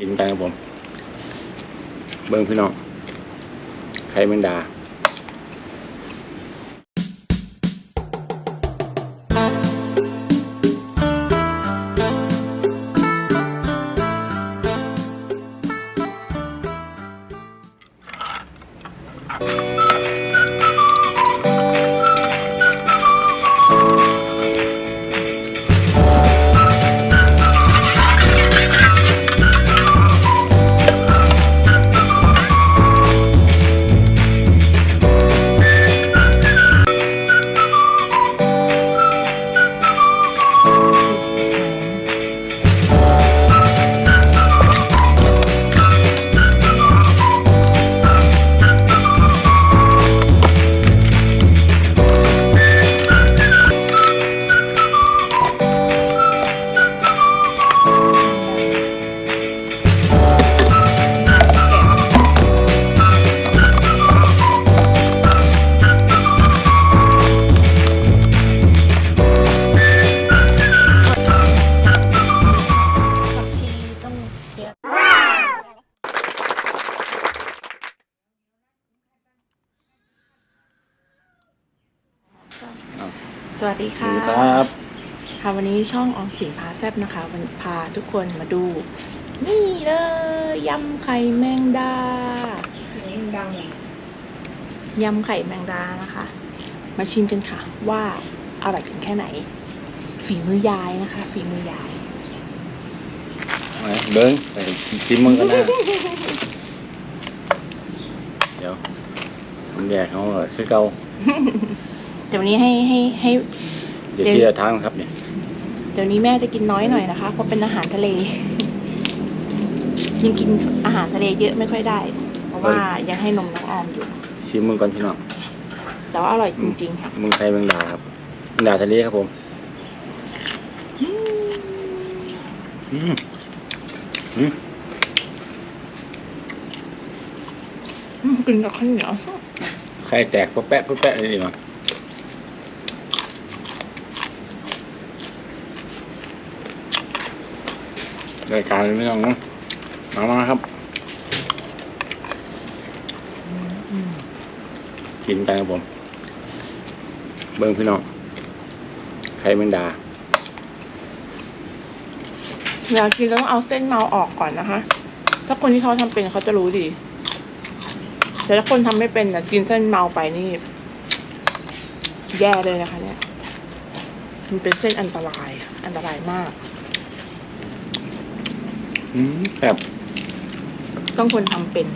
กินกันครับผม เบิ้งพี่น้องไข่แมงดาผั สวัสดีสวัค่ะสดีครับค่ะวันนี้ช่องออมสินพาแซบนะคะวันพาทุกคนมาดู นี่เลยยำไข่แมงดายำไข่แมงดานะคะ มาชิมกันค่ะ ว่าอร่อยกันแค่ไหน ฝีมือยายนะคะ ฝีมือยายมาเบิ้งไปกินมึงกันนะเดี๋ยวทำแยกเขาก็คือเก่าเดี๋ยววันนี้ให้ให้ให้เดี๋ยวที่จะทางครับเนี่ย เดี๋ยวนี้แม่จะกินน้อยหน่อยนะคะเพราะเป็นอาหารทะเลยังกินอาหารทะเลเยอะไม่ค่อยได้ เพราะว่ายังให้นมน้องออมอยู่ชิมมึงก่อนพี่น้องแต่ว่าอร่อยจริงๆค่ะมึงไข่แมงดาครับแมงดาทะเลครับผมอืมอืมอืมกินกับข้าวเหนียวไข่แตกปุ๊บแปะปุ๊บแปะเลยดีมั้ง รายการเลยไม่ต้องนะมามาครับ กินกันครับผม เบิ้งพี่น้องไข่แมงดา เวลากินแล้วต้องเอาเส้นเมาออกก่อนนะคะ ถ้าคนที่เขาทำเป็นเขาจะรู้ดี แต่ถ้าคนทำไม่เป็นนะกินเส้นเมาไปนี่ แย่เลยนะคะ เนี่ย มันเป็นเส้นอันตราย อันตรายมาก อืมแบบต้องคนทำเป็น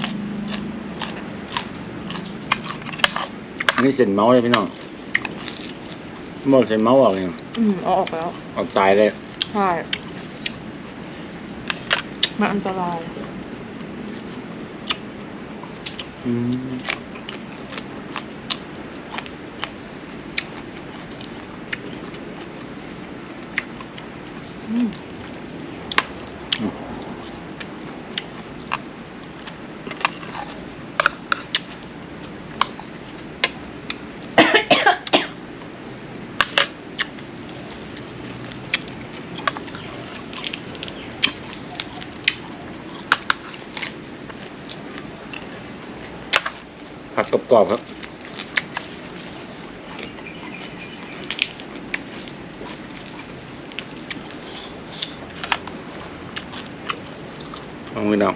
อันนี้เส้นเมาส์เลยพี่น้องหมดเส้นเมาส์ออกเลยอืมเอาออกแล้ว ออกตายเลย ใช่ มันอันตราย อืมอืม กกรอบๆครับลองไปน้อง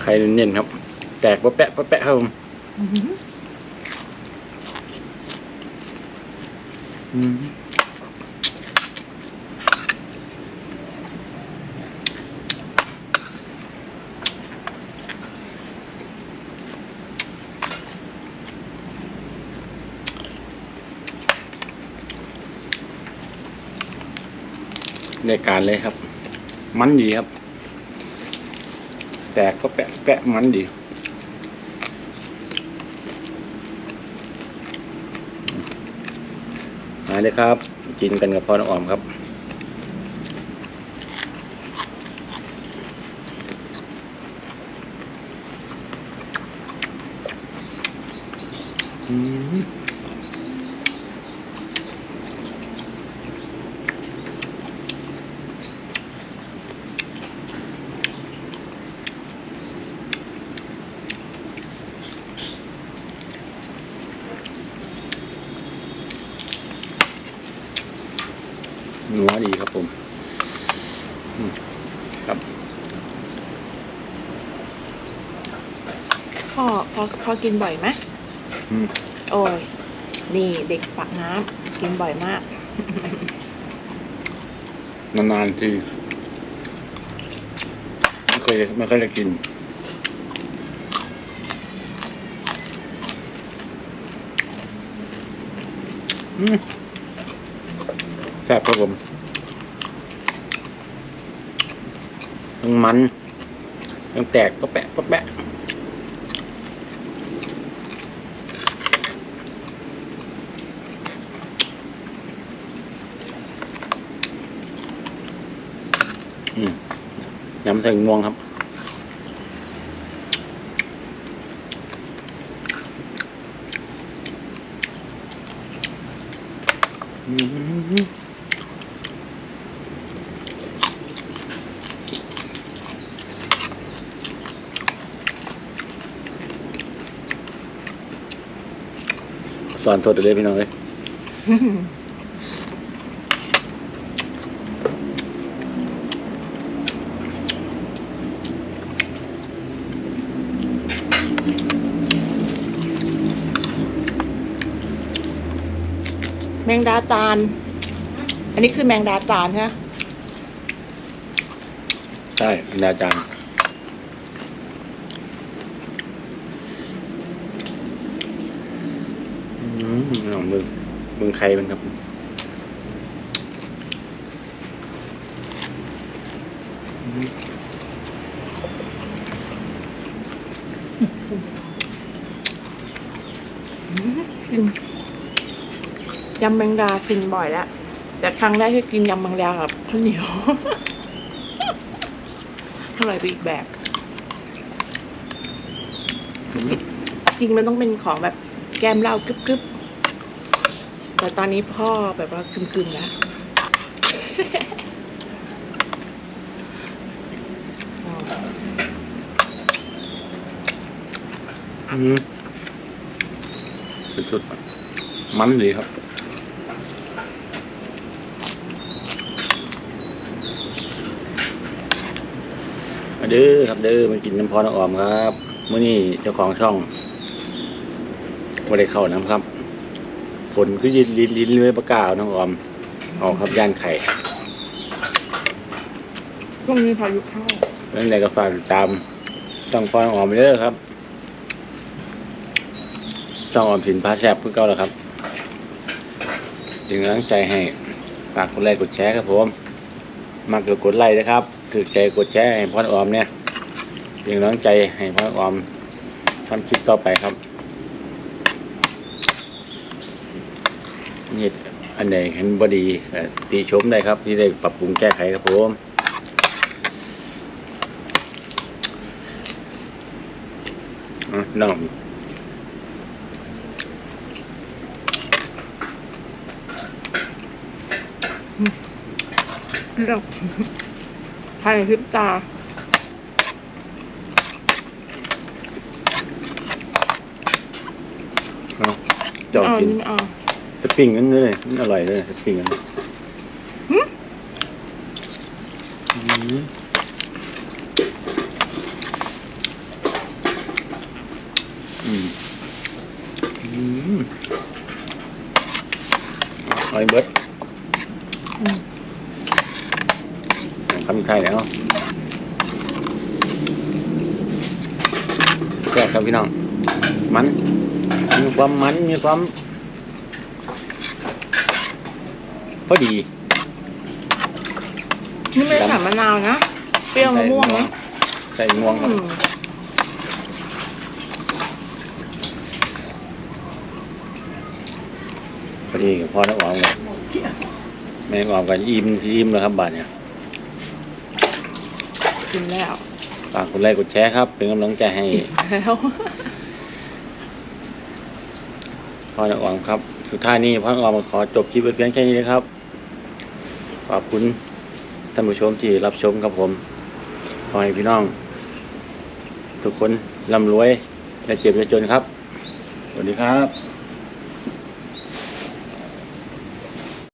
ไข่เน้นๆครับ แตกปะแปะปะแปะครับผมอื้อหืออืม ในการเลยครับ มันดีครับ แตกก็แปะแปะมันดีมาเลยครับ กินกันกับพ่อน้องออมครับอืม ครับผมอืมครับพ่อพ่อพ่อกินบ่อยไหมอืมโอ้ย นี่เด็กปากน้ำกินบ่อยมาก นานๆทีไม่เคยไม่เคยได้กิน อืมแซ่บครับผมทั้งมันทั้งแตกก็แปะก็แปะอืมยำใส่งวงครับอืม สอนโทษเดี๋ยวเลยพี่น้องเลยแมงดาตาล อันนี้คือแมงดาตาลใช่ไหม ใช่เป็นอาจารย์ อืมเอามึงมึงใครมันครับกินยำแมงดากินบ่อยแล้วแต่ครั้งแรกที่กินยำแมงดากับข้าวเหนียวอร่อยไปอีกแบบจริงมันต้องเป็นของแบบแก้มเหล้ากรึบๆ แต่ตอนนี้พ่อแบบว่ากึมๆแล้วอืมสุดๆมันดีครับ มาเด้อครับเด้อมากินน้ำพอน้ำออมครับ เมื่อนี้เจ้าของช่องไม่ได้เข้าน้ำครับ ฝนคือยินลิ้นลิ้นเลยประกาศน้องออมออกครับย่านไข่ช่วงนี้พายุเข้าเรื่องใดก็ฝากติดตามช่องพอน้องออมไปเด้อครับช่องออมสินพาแซบเพื่อเก่าแล้วครับจึงกำลังใจให้ฝากกดไลค์กดแชร์ครับผมมากกดกดไลค์นะครับถือใจกดแชร์ให้พ่อน้องออมเนี่ยจึงกำลังใจให้พ่อน้องออมทำคลิปต่อไปครับ นี่อันไหนเห็นบดีก็ตีชมได้ครับ ที่ได้ปรับปรุงแก้ไขครับผมอะน้องเรื่องภายในพริบตาเอาจอดเอากินนี่ไม่เอา สปริงนั่นเลยมันอร่อยเลยสปริงนั่นอืมอืมอืมอร่อยเบิร์ดอืมคำไข่แล้วแซ่บครับพี่น้อง มัน มีความมัน มีความ พอดีนี่ไม่ได้ใส่มะนาวนะ เปรี้ยวมะม่วงนะใส่ม่วงครับอืมพอดีกับพ่อนักออมเลยแม่งออมกันอิ่มที่อิ่มแล้วครับบาทเนี่ยกินแล้วฝากกดไลค์กดแชร์ครับ เป็นกำลังใจให้แล้วพ่อนักออมครับ สุดท้ายนี้พ่อนักออมขอจบคลิปไว้เพียงแค่นี้นะครับ ขอบคุณท่านผู้ชมที่รับชมครับผมขอให้พี่น้อง ทุกคนร่ำรวยและเจ็บและจนครับ สวัสดีครับ